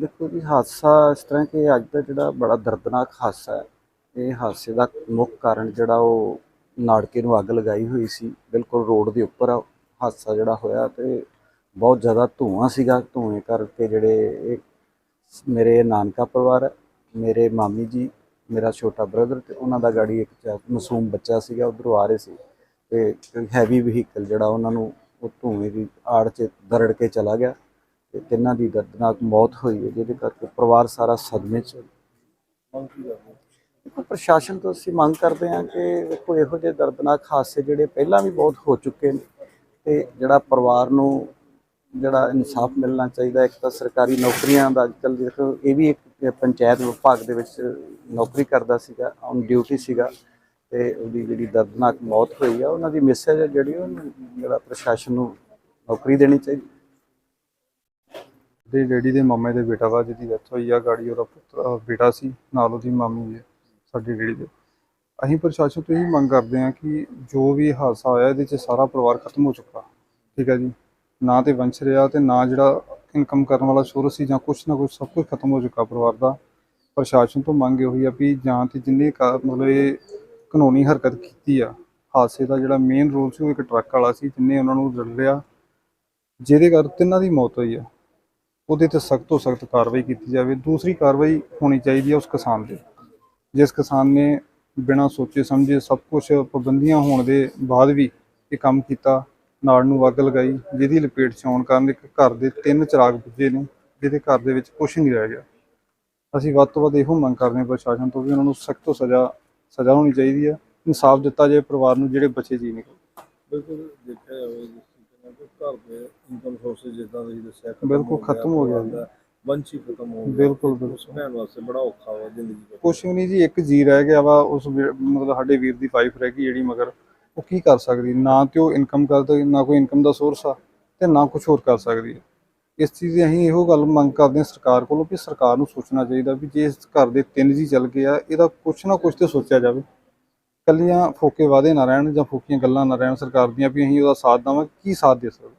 ਦੇਖੋ ਜੀ ਹਾਦਸਾ ਇਸ ਤਰ੍ਹਾਂ ਕਿ ਅੱਜ ਦਾ ਜਿਹੜਾ ਬੜਾ ਦਰਦਨਾਕ ਹਾਦਸਾ ਹੈ ਇਹ ਹਾਦਸੇ ਦਾ ਮੁੱਖ ਕਾਰਨ ਜਿਹੜਾ ਉਹ ਨਾੜਕੇ ਨੂੰ ਅੱਗ ਲਗਾਈ ਹੋਈ ਸੀ। ਬਿਲਕੁਲ ਰੋਡ ਦੇ ਉੱਪਰ ਆ ਹਾਦਸਾ ਜਿਹੜਾ ਹੋਇਆ ਤੇ ਬਹੁਤ ਜ਼ਿਆਦਾ ਧੂਆਂ ਸੀਗਾ। ਧੂਏ ਕਰਕੇ ਜਿਹੜੇ ਇਹ ਮੇਰੇ ਨਾਨਕਾ ਪਰਿਵਾਰ ਹੈ, ਮੇਰੇ ਮਾਮੀ ਜੀ ਮੇਰਾ ਛੋਟਾ ਬ੍ਰਦਰ ਤੇ ਉਹਨਾਂ ਦਾ ਗਾੜੀ ਇੱਕ ਚ- ਮਾਸੂਮ ਬੱਚਾ ਸੀਗਾ ਉਧਰੋਂ ਆ ਰਹੇ ਸੀ ਤੇ ਹੈਵੀ ਵਹੀਕਲ ਜਿਹੜਾ ਉਹਨਾਂ ਨੂੰ ਉਹ ਧੂਏ ਦੀ ਆੜ 'ਚ ਦਰੜ ਕੇ ਚਲਾ ਗਿਆ। ਤੇ ਤਿੰਨਾਂ ਦੀ ਦਰਦਨਾਕ ਮੌਤ ਹੋਈ ਹੈ, ਜਿਹਦੇ ਕਰਕੇ ਪਰਿਵਾਰ ਸਾਰਾ ਸਦਮੇ 'ਚ ਦੇਖੋ, ਪ੍ਰਸ਼ਾਸਨ ਤੋਂ ਅਸੀਂ ਮੰਗ ਕਰਦੇ ਹਾਂ ਕਿ ਦੇਖੋ, ਇਹੋ ਜਿਹੇ ਦਰਦਨਾਕ ਹਾਦਸੇ ਜਿਹੜੇ ਪਹਿਲਾਂ ਵੀ ਬਹੁਤ ਹੋ ਚੁੱਕੇ ਨੇ ਤੇ ਜਿਹੜਾ ਪਰਿਵਾਰ ਨੂੰ ਜਿਹੜਾ ਇਨਸਾਫ ਮਿਲਣਾ ਚਾਹੀਦਾ, ਇੱਕ ਤਾਂ ਸਰਕਾਰੀ ਨੌਕਰੀਆਂ ਦਾ ਅੱਜਕੱਲ ਦੇਖੋ, ਇਹ ਵੀ ਇੱਕ ਪੰਚਾਇਤ ਵਿਭਾਗ ਦੇ ਵਿੱਚ ਨੌਕਰੀ ਕਰਦਾ ਸੀਗਾ, ਔਨ ਡਿਊਟੀ ਸੀਗਾ ਤੇ ਉਹਦੀ ਜਿਹੜੀ ਦਰਦਨਾਕ ਮੌਤ ਹੋਈ ਆ, ਉਹਨਾਂ ਦੀ ਮੈਸੇਜ ਜਿਹੜੀ ਉਹਨੂੰ ਜਿਹੜਾ ਪ੍ਰਸ਼ਾਸਨ ਨੂੰ ਨੌਕਰੀ ਦੇਣੀ ਚਾਹੀਦੀ। ਦੇ ਡੈਡੀ ਦੇ ਮਾਮੇ ਦੇ ਬੇਟਾ ਵਾ, ਜਿਹਦੀ ਡੈਥ ਹੋਈ ਆ, ਗਾੜੀ ਉਹਦਾ ਪੁੱਤਰ ਬੇਟਾ ਸੀ, ਨਾਲ ਉਹਦੀ ਮਾਮੀ ਹੈ, ਸਾਡੇ ਡੈਡੀ ਦੇ। ਅਸੀਂ ਪ੍ਰਸ਼ਾਸਨ ਤੋਂ ਇਹੀ ਮੰਗ ਕਰਦੇ ਹਾਂ ਕਿ ਜੋ ਵੀ ਹਾਦਸਾ ਹੋਇਆ, ਇਹਦੇ 'ਚ ਸਾਰਾ ਪਰਿਵਾਰ ਖਤਮ ਹੋ ਚੁੱਕਾ। ਠੀਕ ਹੈ ਜੀ? ਨਾ ਤੇ ਵੰਸ਼ ਰਿਹਾ ਤੇ ਨਾ ਜਿਹੜਾ ਇਨਕਮ ਕਰਨ ਵਾਲਾ ਸੋਰਸ ਸੀ ਜਾਂ ਕੁਛ ਨਾ ਕੁਛ, ਸਭ ਕੁਝ ਖਤਮ ਹੋ ਚੁੱਕਾ ਪਰਿਵਾਰ ਦਾ। ਪ੍ਰਸ਼ਾਸਨ ਤੋਂ ਮੰਗ ਇਹੋ ਹੀ ਆ ਵੀ ਜਾਂ ਤੇ ਜਿੰਨੇ ਕਾ- ਮਤਲਬ ਇਹ ਕਾਨੂੰਨੀ ਹਰਕਤ ਕੀਤੀ ਆ, ਹਾਦਸੇ ਦਾ ਜਿਹੜਾ ਮੇਨ ਰੋਲ ਸੀ, ਉਹ ਇੱਕ ਟਰੱਕ ਵਾਲਾ ਸੀ, ਜਿੰਨੇ ਉਹਨਾਂ ਨੂੰ ਰਲਿਆ ਜਿਹਦੇ ਕਰਕੇ ਤਿੰਨਾਂ ਦੀ ਮੌਤ ਹੋਈ ਆ। ਉਹਦੇ ਤੇ ਸਖਤ ਤੋਂ ਸਖਤ ਕਾਰਵਾਈ ਕੀਤੀ ਜਾਵੇ। ਦੂਸਰੀ ਕਾਰਵਾਈ ਹੋਣੀ ਚਾਹੀਦੀ ਹੈ ਉਸ ਕਿਸਾਨ ਦੇ। ਜਿਸ ਕਿਸਾਨ ਨੇ ਬਿਨਾਂ ਸੋਚੇ ਸਮਝੇ ਸਭ ਕੁਝ ਪਾਬੰਦੀਆਂ ਹੋਣ ਦੇ ਬਾਅਦ ਵੀ ਇਹ ਕੰਮ ਕੀਤਾ, ਨਾੜ ਨੂੰ ਅੱਗ ਲਗਾਈ, ਜਿਹਦੀ ਲਪੇਟ 'ਚ ਆਉਣ ਕਾਰਨ ਇੱਕ ਘਰ ਦੇ ਤਿੰਨ ਚਿਰਾਗ ਬੁੱਝੇ ਨੇ, ਜਿਹਦੇ ਘਰ ਦੇ ਵਿੱਚ ਕੁਝ ਨਹੀਂ ਰਹਿ ਗਿਆ। ਅਸੀਂ ਵੱਧ ਤੋਂ ਵੱਧ ਇਹੋ ਮੰਗ ਕਰਦੇ ਹਾਂ ਪ੍ਰਸ਼ਾਸਨ ਤੋਂ ਵੀ ਉਹਨਾਂ ਨੂੰ ਸਖਤ ਤੋਂ ਸਜ਼ਾ ਸਜ਼ਾ ਹੋਣੀ ਚਾਹੀਦੀ ਹੈ। ਇਨਸਾਫ ਦਿੱਤਾ ਜਾਏ, ਪਰਿਵਾਰ ਨੂੰ ਜਿਹੜੇ ਬੱਚੇ ਜੀ ਨਿਕਲ ਬਿਲਕੁਲ ਦੇਖਿਆ ਜਾਵੇ ਜਿਸ ਤਰੀਕੇ ਨਾਲ ਕਿ ਘਰ ਦੇ ਸੋਰਸਸ ਜਿੱਦਾਂ ਤੁਸੀਂ ਦੱਸਿਆ ਖਤਮ ਬਿਲਕੁਲ ਖਤਮ ਹੋ ਗਿਆ ਜੀ। ਪਰਿਵਾਰ ਦਾ, ਵੰਸ਼ ਹੀ ਖਤਮ ਹੋ ਗਿਆ। ਬਿਲਕੁਲ ਉਸ ਬਿਲਕੁਲ। ਭੈਣ ਵਾਸਤੇ ਬੜਾ ਔਖਾ ਵਾ ਜ਼ਿੰਦਗੀ ਦਾ। ਕੁਛ ਵੀ ਨਹੀਂ ਜੀ ਇੱਕ ਜੀ ਰਹਿ ਗਿਆ ਵਾ ਉਸ ਮਤਲਬ ਸਾਡੇ ਵੀਰ ਦੀ ਵਾਈਫ ਰਹਿ ਗਈ ਜਿਹੜੀ ਮਗਰ ਉਹ ਕੀ ਕਰ ਸਕਦੀ? ਨਾ ਤੇ ਉਹ ਇਨਕਮ ਕਰਦਾ ਨਾ ਕੋਈ ਇਨਕਮ ਦਾ ਸੋਰਸ ਆ ਤੇ ਨਾ ਕੁਝ ਹੋਰ ਕਰ ਸਕਦੀ ਹੈ ਇਸ ਚੀਜ਼ ਦੀ ਅਸੀਂ ਇਹੋ ਗੱਲ ਮੰਗ ਕਰਦੇ ਹਾਂ ਸਰਕਾਰ ਕੋਲੋਂ ਵੀ ਸਰਕਾਰ ਨੂੰ ਸੋਚਣਾ ਚਾਹੀਦਾ ਵੀ ਜੇ ਇਸ ਘਰ ਦੇ ਤਿੰਨ ਜੀ ਚੱਲ ਗਏ ਆ ਇਹਦਾ ਕੁਛ ਨਾ ਕੁਛ ਤੇ ਸੋਚਿਆ ਜਾਵੇ। ਕੱਲੀਆਂ ਫੋਕੇ ਵਾਅਦੇ ਨਾ ਰਹਿਣ ਜਾਂ ਫੋਕੀਆਂ ਗੱਲਾਂ ਨਾ ਰਹਿਣ ਸਰਕਾਰ ਦੀਆਂ ਵੀ ਅਸੀਂ ਉਹਦਾ ਸਾਥ ਦੇਵਾਂਗੇ ਕੀ ਸਾਥ ਦੇ ਸਕਦੇ?